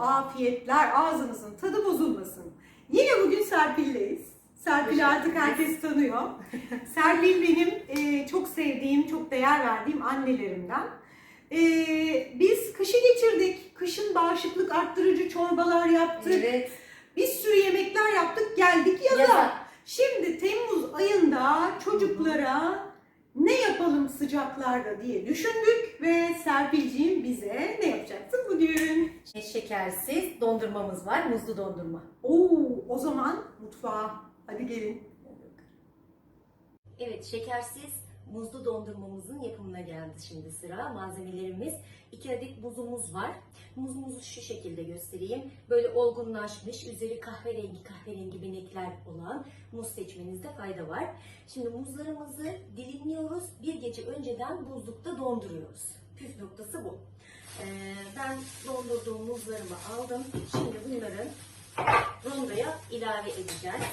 afiyetler, ağzınızın tadı bozulmasın. Yine bugün Serpil'leyiz. Serpil'i artık herkes tanıyor. Serpil benim e, çok sevdiğim, çok değer verdiğim annelerimden. E, biz kışı geçirdik. Kışın bağışıklık arttırıcı çorbalar yaptık. Evet. Bir sürü yemekler yaptık. Geldik yaza. Yaza. Şimdi Temmuz ayında çocuklara ne yapalım sıcaklarda diye düşündük ve Serpilciğim bize ne yapacaksın bugün? Şekersiz dondurmamız var. Muzlu dondurma. Oo, o zaman mutfağa. Hadi gelin. Evet, şekersiz muzlu dondurmamızın yapımına geldi şimdi sıra. Malzemelerimiz 2 adet muzumuz var. Muzumuzu şu şekilde göstereyim. Böyle olgunlaşmış, üzeri kahverengi kahverengi benekler olan muz seçmenizde fayda var. Şimdi muzlarımızı dilimliyoruz. Bir gece önceden buzlukta donduruyoruz. Püf noktası bu. Ee, ben dondurduğum muzlarımı aldım. Şimdi bunların rondoya ilave edeceğiz.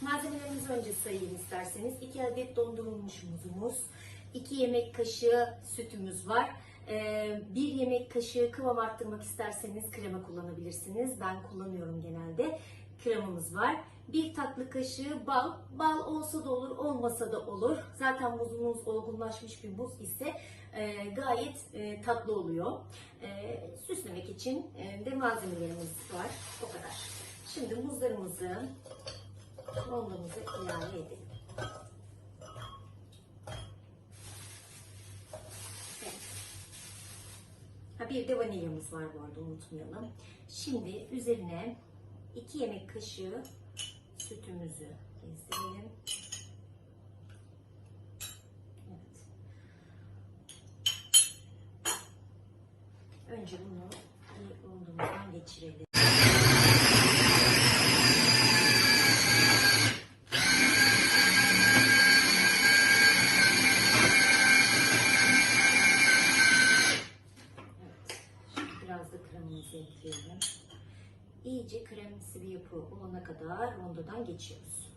Malzemelerimizi önce sayayım isterseniz. 2 adet dondurulmuş muzumuz, 2 yemek kaşığı sütümüz var. 1 yemek kaşığı kıvam arttırmak isterseniz krema kullanabilirsiniz. Ben kullanıyorum genelde. Kremamız var. 1 tatlı kaşığı bal. Bal olsa da olur, olmasa da olur. Zaten muzumuz olgunlaşmış bir muz ise e, gayet e, tatlı oluyor. E, süslemek için e, de malzemelerimiz var. O kadar. Şimdi muzlarımızı rondomuza ilave edelim. Bir de vanilyamız var bu arada unutmayalım. Şimdi üzerine 2 yemek kaşığı sütümüzü gezdirelim. Evet. Önce bunu bir rondomuzdan geçirelim. Evet. Şimdi biraz da kremamızı ekleyelim. İyice kremsi bir yapı olana kadar rondodan geçiyoruz.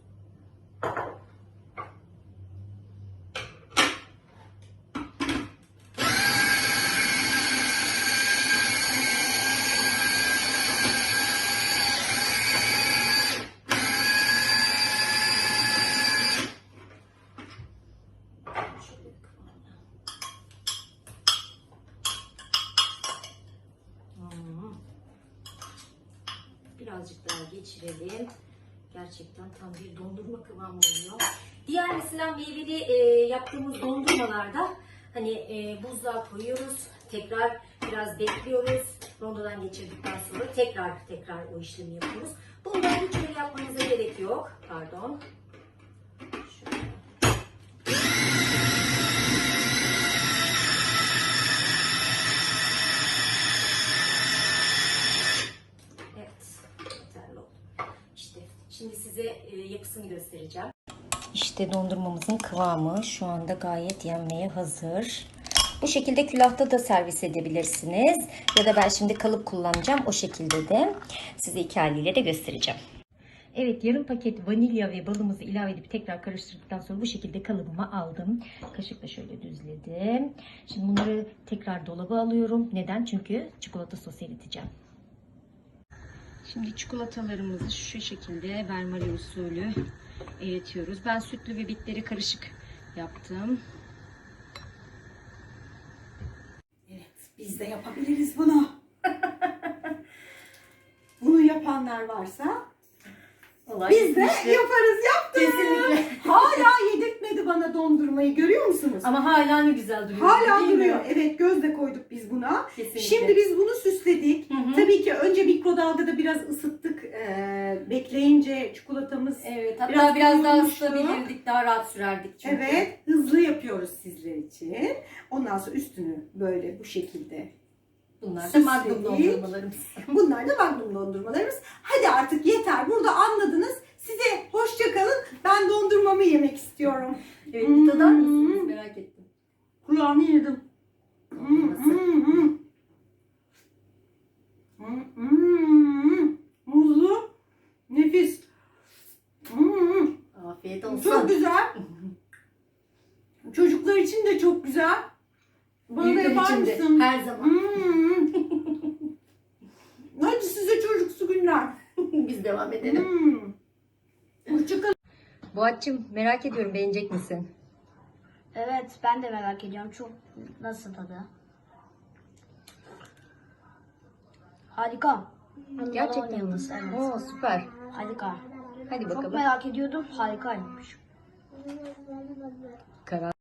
Birazcık daha geçirelim. Gerçekten tam bir dondurma kıvamı oluyor. Diğer mesela meyveli e, yaptığımız dondurmalarda hani e, buzluğa koyuyoruz. Tekrar biraz bekliyoruz. Rondodan geçirdikten sonra tekrar tekrar o işlemi yapıyoruz. Bunda hiç öyle yapmanıza gerek yok. Pardon. İşte dondurmamızın kıvamı şu anda gayet yenmeye hazır. Bu şekilde külahta da servis edebilirsiniz. Ya da ben şimdi kalıp kullanacağım. O şekilde de size iki haliyle de göstereceğim. Evet yarım paket vanilya ve balımızı ilave edip tekrar karıştırdıktan sonra bu şekilde kalıbıma aldım. Kaşıkla şöyle düzledim. Şimdi bunları tekrar dolaba alıyorum. Neden? Çünkü çikolata sosu eriteceğim. Şimdi çikolatalarımızı şu şekilde benmari usulü eritiyoruz. Ben sütlü ve bitleri karışık yaptım. Evet, biz de yapabiliriz bunu. bunu yapanlar varsa Olay biz de yaparız, yaptık. Kesinlikle. Hala yedirtmedi bana dondurmayı musunuz? Ama hala ne güzel duruyor. Hala değil mi? duruyor. Evet göz de koyduk biz buna. Kesinlikle. Şimdi biz bunu süsledik. Hı hı. Tabii ki önce mikrodalgada biraz ısıttık. Ee, bekleyince çikolatamız Evet, hatta Biraz biraz, daha ısıtabilirdik, daha rahat sürerdik çünkü. Evet, hızlı yapıyoruz sizler için. Ondan sonra üstünü böyle bu şekilde. Bunlar da magnum dondurmalarımız. Bunlar da magnum dondurmalarımız. Hadi artık yeter. Burada anladınız. Size hoşça kalın. Ben dondurmamı yemek istiyorum. Evet, bir tadar? merak ettim. Kulağını yedim. Hmm, hmm, hmm. Hmm, hmm, Muzlu. Nefis. Hmm. Afiyet olsun. Çok güzel. Çocuklar için de çok güzel. Bana da yapar mısın? Her zaman. Hmm. Hadi size çocuksu günler. Biz devam edelim. Hmm. Hoşçakalın. Boğat'cığım merak ediyorum beğenecek misin? Evet ben de merak ediyorum. Çok nasıl tadı? Harika. Gerçekten mi? Evet. Oo süper. Harika. Hadi Çok bakalım. merak ediyordum. Harikaymış. Karar.